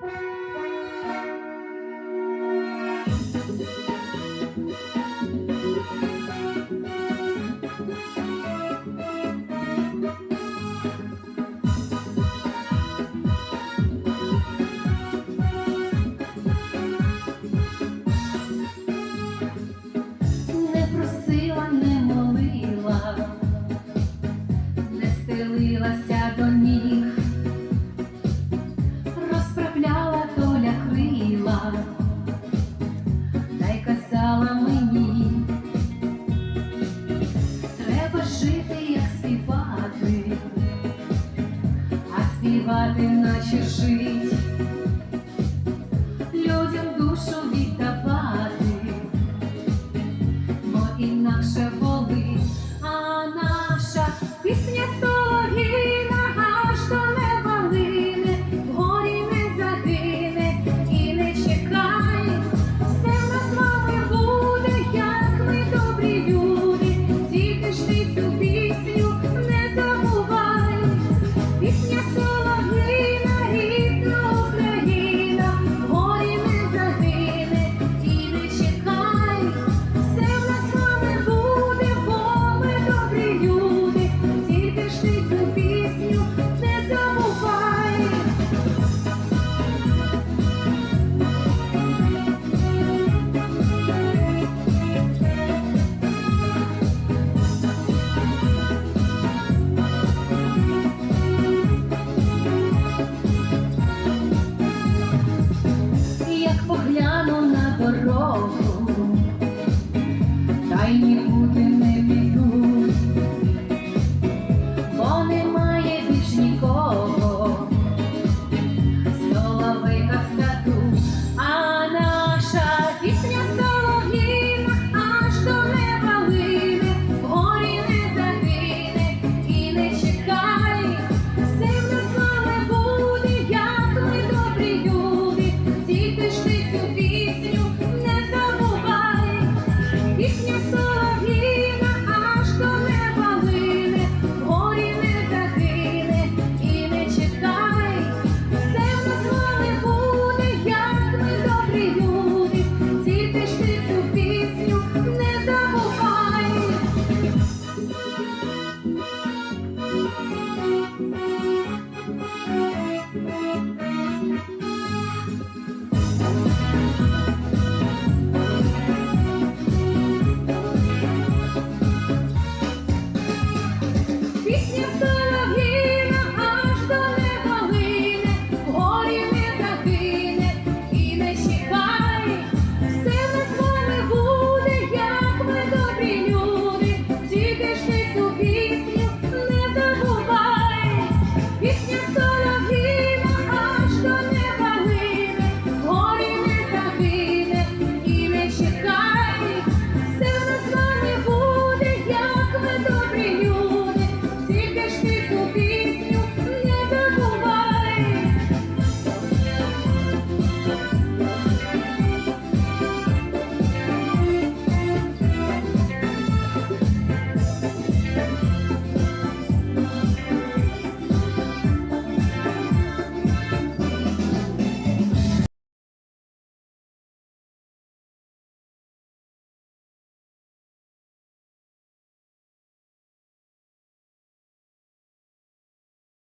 Thank you. співати, наче жить, людям душу віддавати, бо інакше. Thank you.